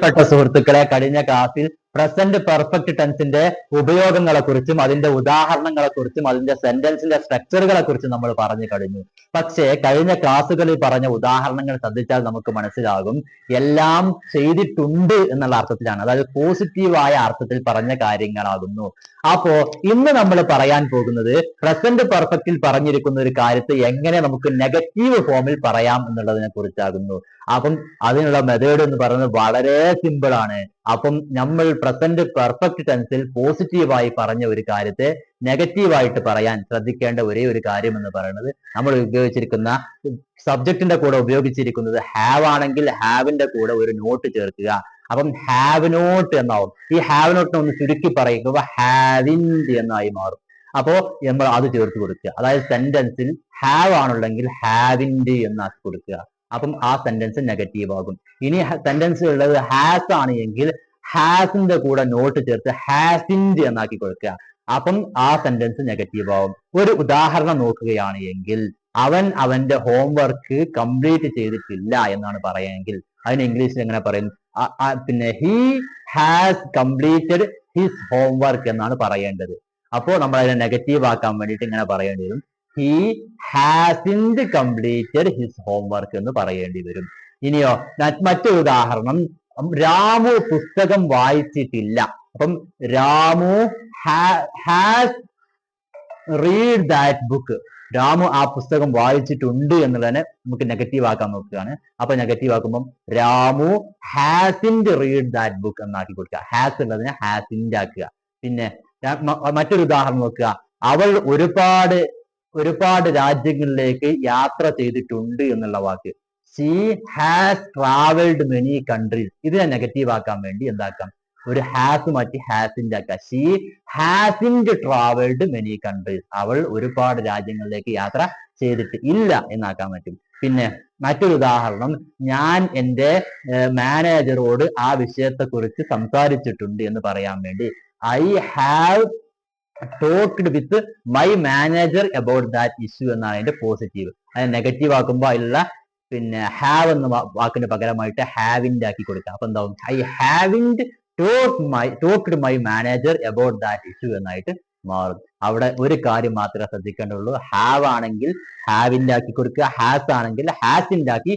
പ്പെട്ട സുഹൃത്തുക്കളെ കഴിഞ്ഞ ക്ലാസ്സിൽ പ്രസന്റ് പെർഫെക്റ്റ് ടെൻസിന്റെ ഉപയോഗങ്ങളെ കുറിച്ചും അതിന്റെ ഉദാഹരണങ്ങളെ കുറിച്ചും അതിന്റെ സെന്റൻസിന്റെ സ്ട്രക്ചറുകളെ കുറിച്ചും നമ്മൾ പറഞ്ഞു കഴിഞ്ഞു. പക്ഷേ കഴിഞ്ഞ ക്ലാസ്സുകളിൽ പറഞ്ഞ ഉദാഹരണങ്ങൾ ശ്രദ്ധിച്ചാൽ നമുക്ക് മനസ്സിലാകും എല്ലാം ചെയ്തിട്ടുണ്ട് എന്നുള്ള അർത്ഥത്തിലാണ്. അതായത് പോസിറ്റീവായ അർത്ഥത്തിൽ പറഞ്ഞ കാര്യങ്ങളാകുന്നു. അപ്പോ ഇന്ന് നമ്മൾ പറയാൻ പോകുന്നത് പ്രസന്റ് പെർഫെക്റ്റിൽ പറഞ്ഞിരിക്കുന്ന ഒരു കാര്യത്തെ എങ്ങനെ നമുക്ക് നെഗറ്റീവ് ഫോമിൽ പറയാം എന്നുള്ളതിനെ കുറിച്ചാകുന്നു അപ്പം അതിനുള്ള മെത്തേഡ് എന്ന് പറയുന്നത് വളരെ സിമ്പിൾ ആണ്. അപ്പം നമ്മൾ പ്രസന്റ് പെർഫെക്റ്റ് ടെൻസിൽ പോസിറ്റീവായി പറഞ്ഞ ഒരു കാര്യത്തെ നെഗറ്റീവായിട്ട് പറയാൻ ശ്രദ്ധിക്കേണ്ട ഒരേ ഒരു കാര്യം എന്ന് പറയുന്നത് നമ്മൾ ഉപയോഗിച്ചിരിക്കുന്ന സബ്ജക്റ്റിന്റെ കൂടെ ഉപയോഗിച്ചിരിക്കുന്നത് ഹാവ് ആണെങ്കിൽ ഹാവിന്റെ കൂടെ ഒരു നോട്ട് ചേർക്കുക. അപ്പം ഹാവ് നോട്ട് എന്നാവും. ഈ ഹാവ് നോട്ടിനെ ഒന്ന് ചുരുക്കി പറയുമ്പോൾ ഹാവിൻഡ് എന്നായി മാറും. അപ്പോ നമ്മൾ അത് ചേർത്ത് കൊടുക്കുക. അതായത് സെന്റൻസിൽ ഹാവ് ആണുള്ളെങ്കിൽ ഹാവിൻഡ് എന്നാക്കി കൊടുക്കുക. അപ്പം ആ സെന്റൻസ് നെഗറ്റീവ് ആകും. ഇനി സെന്റൻസ് ഉള്ളത് ഹാസ് ആണ് എങ്കിൽ ഹാസിന്റെ കൂടെ നോട്ട് ചേർത്ത് ഹാസിൻഡ് എന്നാക്കി കൊടുക്കുക. അപ്പം ആ സെന്റൻസ് നെഗറ്റീവ് ആവും ഒരു ഉദാഹരണം നോക്കുകയാണ് എങ്കിൽ അവൻ അവന്റെ ഹോംവർക്ക് കംപ്ലീറ്റ് ചെയ്തിട്ടില്ല എന്നാണ് പറയുമെങ്കിൽ അതിന് ഇംഗ്ലീഷിൽ എങ്ങനെ പറയും? പിന്നെ he has completed his homework എന്നാണ് പറയേണ്ടത്. അപ്പോൾ നമ്മൾ അതിനെ നെഗറ്റീവ് ആക്കാൻ വേണ്ടിയിട്ട് ഇങ്ങനെ പറയേണ്ടി വരും. He hasn't completed his homework എന്ന് പറയേണ്ടി വരും. ഇനിയോ മറ്റൊരു ഉദാഹരണം. രാമു പുസ്തകം വായിച്ചിട്ടില്ല. അപ്പം Ramu has read that book. Ramu ആ പുസ്തകം വായിച്ചിട്ടുണ്ട് എന്നുള്ളതിനെ നമുക്ക് നെഗറ്റീവ് ആക്കാൻ നോക്കുകയാണ്. അപ്പൊ നെഗറ്റീവ് ആക്കുമ്പോൾ Ramu hasn't read that book എന്നാക്കി കൊടുക്കുക. ഹാസ് ഉള്ളതിനെ ഹാസിൻഡ് ആക്കുക. പിന്നെ മറ്റൊരു ഉദാഹരണം നോക്കുക. അവൾ ഒരുപാട് ഒരുപാട് രാജ്യങ്ങളിലേക്ക് യാത്ര ചെയ്തിട്ടുണ്ട് എന്നുള്ള വാക്ക്. She has travelled many countries ഇതിനെ നെഗറ്റീവ് ആക്കാൻ വേണ്ടി എന്താക്കാം? ഒരു ഹാസ് മാറ്റി ഹാസിന്റെ ആക്കുക she hasn't travelled many countries അവൾ ഒരുപാട് രാജ്യങ്ങളിലേക്ക് യാത്ര ചെയ്തിട്ട് ഇല്ല എന്നാക്കാൻ പറ്റും. പിന്നെ മറ്റൊരു ഉദാഹരണം ഞാൻ എന്റെ മാനേജറോട് ആ വിഷയത്തെക്കുറിച്ച് സംസാരിച്ചിട്ടുണ്ട് എന്ന് പറയാൻ വേണ്ടി. I have talked with my manager about that issue എന്നാണ് അതിന്റെ പോസിറ്റീവ് അത് നെഗറ്റീവ് ആക്കുമ്പോൾ അതിലുള്ള പിന്നെ ഹാവ് എന്ന വാക്കിന് പകരമായിട്ട് ഹാവിൻഡ് ആക്കി കൊടുക്കുക. അപ്പൊ എന്താവും? I haven't talk my talked my manager about that issue എന്നായിട്ട് മാറും. അവിടെ ഒരു കാര്യം മാത്രമേ ശ്രദ്ധിക്കേണ്ടുള്ളൂ. ഹാവ് ആണെങ്കിൽ ഹാവിന്റെ ആക്കി കൊടുക്കുക. ഹാസ് ആണെങ്കിൽ ഹാസിന്റെ ആക്കി